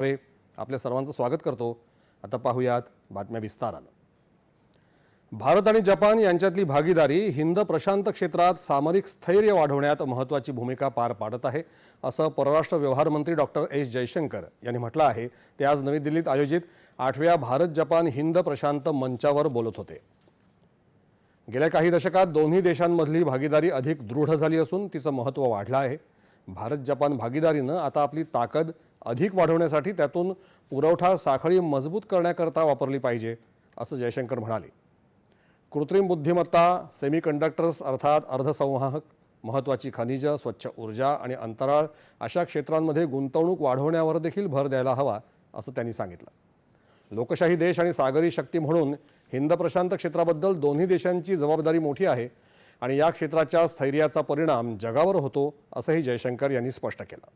होय आपल्या सर्वांचं स्वागत करतो. आता पाहूयात बातम्या विस्तारानं. भारत आणि जपान यांच्यातली भागीदारी हिंद प्रशांत क्षेत्रात सामरिक स्थैर्य वाढवण्यात महत्त्वाची भूमिका पार पाडत आहे असं परराष्ट्र व्यवहार मंत्री डॉक्टर एस. जयशंकर यांनी म्हटलं आहे. ते आज नवी दिल्लीत आयोजित आठव्या भारत जपान हिंद प्रशांत मंचावर बोलत होते. गेल्या काही दशकात दोन्ही देशांमधली भागीदारी अधिक दृढ झाली असून तिचं महत्त्व वाढलं आहे. भारत जपान भागीदारीनं आता आपली ताकद अधिक वाढवण्यासाठी त्यातून पुरवठा साखळी मजबूत करण्याकरता वापरली पाहिजे असं जयशंकर म्हणाले. कृत्रिम बुद्धिमत्ता सेमीकंडक्टर्स अर्थात अर्धसंवाहक महत्त्वाची खनिजं स्वच्छ ऊर्जा आणि अंतराळ अशा क्षेत्रांमध्ये गुंतवणूक वाढवण्यावर देखील भर द्यायला हवा असं त्यांनी सांगितलं. लोकशाही देश आणि सागरी शक्ती म्हणून हिंद प्रशांत क्षेत्राबद्दल दोन्ही देशांची जबाबदारी मोठी आहे आणि या क्षेत्राच्या स्थैर्याचा परिणाम जगावर होतो असंही जयशंकर यांनी स्पष्ट केलं.